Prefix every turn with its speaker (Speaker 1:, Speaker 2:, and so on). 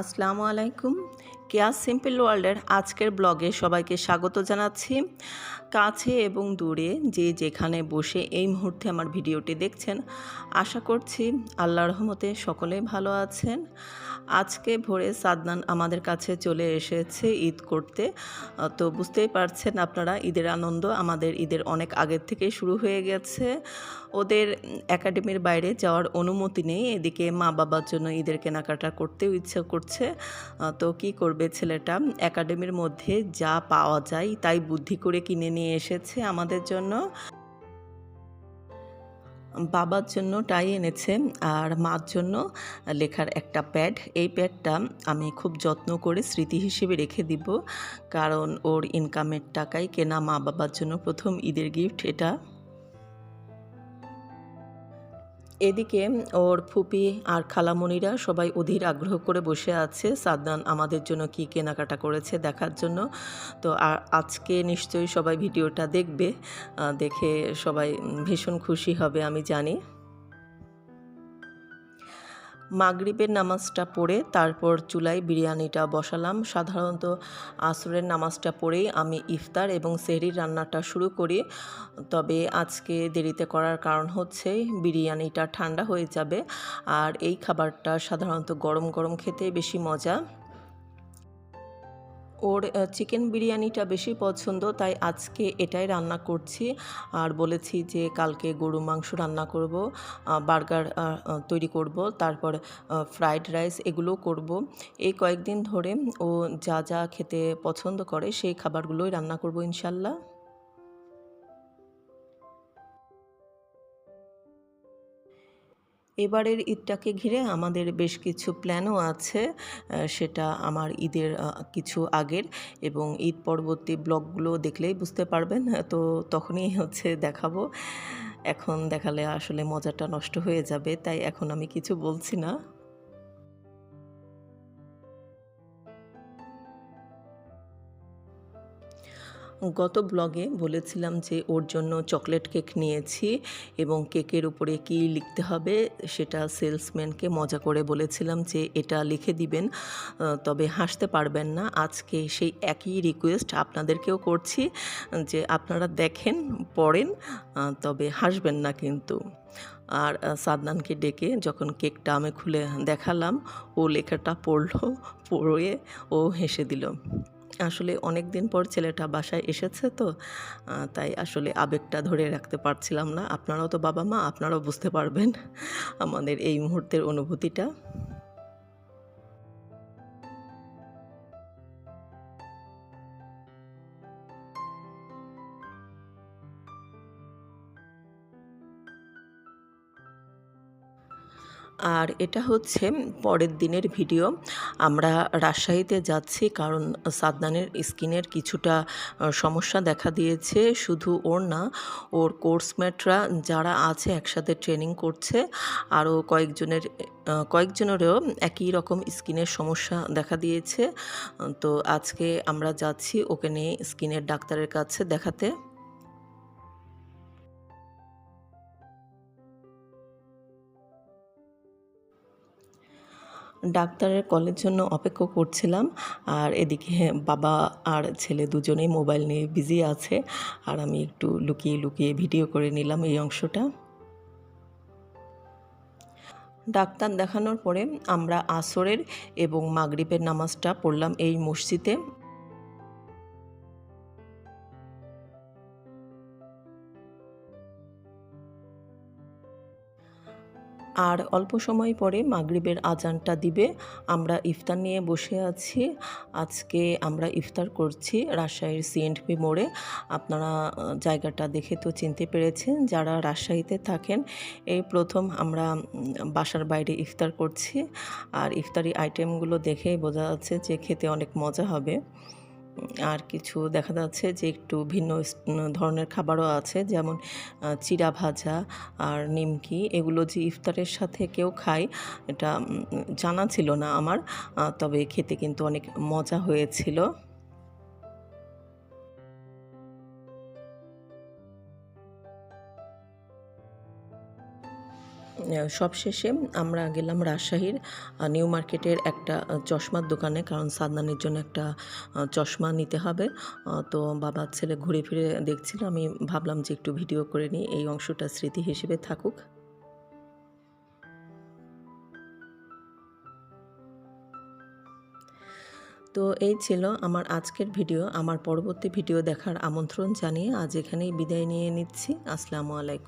Speaker 1: আসসালামু আলাইকুম। কেয়া সিম্পল ওয়ার্ল্ডের আজকের ব্লগে সবাইকে স্বাগত জানাচ্ছি। কাছে এবং দূরে যে যেখানে বসে এই মুহূর্তে আমার ভিডিওটি দেখছেন, আশা করছি আল্লাহ রহমতে সকলেই ভালো আছেন। আজকে ভোরে সাদনান আমাদের কাছে চলে এসেছে ঈদ করতে। তো বুঝতেই পারছেন আপনারা, ঈদের আনন্দ আমাদের ঈদের অনেক আগের থেকেই শুরু হয়ে গেছে। ওদের একাডেমির বাইরে যাওয়ার অনুমতি নেই, এদিকে মা বাবার জন্য ঈদের কেনাকাটা করতেও ইচ্ছা করছে। তো কি করবে ছেলেটা? একাডেমির মধ্যে যা পাওয়া যায় তাই বুদ্ধি করে কিনে নিয়ে এসেছে আমাদের জন্য। বাবার জন্য টাই এনেছে আর মার জন্য লেখার একটা প্যাড। এই প্যাডটা আমি খুব যত্ন করে স্মৃতি হিসেবে রেখে দিব, কারণ ওর ইনকামের টাকায় কেনা মা বাবার জন্য প্রথম ঈদের গিফট এটা। এদিকে ওর ফুপি আর খালামণিরা সবাই অধীর আগ্রহ করে বসে আছে। সাদনান আমাদের জন্য কি কেনাকাটা করেছে দেখার জন্য। তো আর আজকে নিশ্চয়ই সবাই ভিডিওটা দেখবে। দেখে সবাই ভীষণ খুশি হবে, আমি জানি। মাগরিবের নামাজটা পড়ে তারপর চুলায় বিরিয়ানিটা বসালাম। সাধারণত আসরের নামাজটা পড়েই আমি ইফতার এবং সেহরির রান্নাটা শুরু করি। তবে আজকে দেরিতে করার কারণ হচ্ছে বিরিয়ানিটা ঠান্ডা হয়ে যাবে আর এই খাবারটা সাধারণত গরম গরম খেতে বেশি মজা। ওর চিকেন বিরিয়ানিটা বেশি পছন্দ, তাই আজকে এটাই রান্না করছি। আর বলেছি যে কালকে গরু মাংস রান্না করব বার্গার তৈরি করব, তারপর ফ্রাইড রাইস এগুলো করব। এই কয়েকদিন ধরে ও যা যা খেতে পছন্দ করে সেই খাবারগুলোই রান্না করব ইনশাল্লাহ। এবারের ঈদটাকে ঘিরে আমাদের বেশ কিছু প্ল্যানও আছে সেটা আমার ঈদের কিছু আগের এবং ঈদ পরবর্তী ব্লগগুলো দেখলেই বুঝতে পারবেন, তো তখনই হচ্ছে দেখাবো। এখন দেখালে আসলে মজাটা নষ্ট হয়ে যাবে, তাই এখন আমি কিছু বলছি না। গত ব্লগে বলেছিলাম যে ওর জন্য চকলেট কেক নিয়েছি এবং কেকের উপরে কি লিখতে হবে সেটা সেলসম্যানকে মজা করে বলেছিলাম যে এটা লিখে দিবেন তবে হাসতে পারবেন না। আজকে সেই একই রিকোয়েস্ট আপনাদেরকেও করছি যে আপনারা দেখেন, পড়েন তবে হাসবেন না কিন্তু। আর সাদনানকে ডেকে যখন কেকটা আমি খুলে দেখালাম, ও লেখাটা পড়ল, পড়ে ও হেসে দিল। আসলে অনেক দিন পর ছেলেটা বাসায় এসেছে তো তাই আসলে আবেগটা ধরে রাখতে পারছিলাম না। আপনারাও তো বাবা মা, আপনারাও বুঝতে পারবেন আমাদের এই মুহূর্তের অনুভূতিটা। আর এটা হচ্ছে পরের দিনের ভিডিও। আমরা রাজশাহীতে যাচ্ছি কারণ সাদনানের স্কিনের কিছুটা সমস্যা দেখা দিয়েছে। শুধু ওর না, ওর কোর্সমেটরা যারা আছে একসাথে ট্রেনিং করছে, আরও কয়েকজনের কয়েকজনেরও একই রকম স্কিনের সমস্যা দেখা দিয়েছে। তো আজকে আমরা যাচ্ছি ওকে নিয়ে স্কিনের ডাক্তারের কাছে দেখাতে। ডাক্তারের কলের জন্য অপেক্ষা করছিলাম। আর এদিকে বাবা আর ছেলে দুজনেই মোবাইল নিয়ে বিজি আছে। আর আমি একটু লুকিয়ে লুকিয়ে ভিডিও করে নিলাম এই অংশটা। ডাক্তার দেখানোর পরে আমরা আসরের এবং মাগরিবের নামাজটা পড়লাম এই মসজিদে। আর অল্প সময় পরে মাগরিবের আজানটা দিবে। আমরা ইফতার নিয়ে বসে আছি। আজকে আমরা ইফতার করছি রাজশাহীর সিএনপি মোড়ে। আপনারা জায়গাটা দেখে তো চিনতে পেরেছেন, যারা রাজশাহীতে থাকেন, এই প্রথম আমরা বাসার বাইরে ইফতার করছি। আর ইফতারি আইটেমগুলো দেখেই বোঝা যাচ্ছে যে খেতে অনেক মজা হবে। আর কিছু দেখা যাচ্ছে যে একটু ভিন্ন ধরনের খাবারও আছে। যেমন চিরা ভাজা আর নিমকি। এগুলো যে ইফতারের সাথে কেউ খায়, এটা জানা ছিল না আমার। তবে খেতে কিন্তু অনেক মজা হয়েছিল। সবশেষে আমরা গেলাম রাজশাহীর নিউ মার্কেটের একটা চশমার দোকানে, কারণ সাদনানের জন্য একটা চশমা নিতে হবে। তো বাবার ছেলে ঘুরে ফিরে দেখছিল, আমি ভাবলাম যে একটু ভিডিও করে নিই, এই অংশটা স্মৃতি হিসেবে থাকুক। তো এই ছিল আমার আজকের ভিডিও। আমার পরবর্তী ভিডিও দেখার আমন্ত্রণ জানিয়ে আজ এখানেই বিদায় নিয়ে নিচ্ছি। আসসালামু আলাইকুম।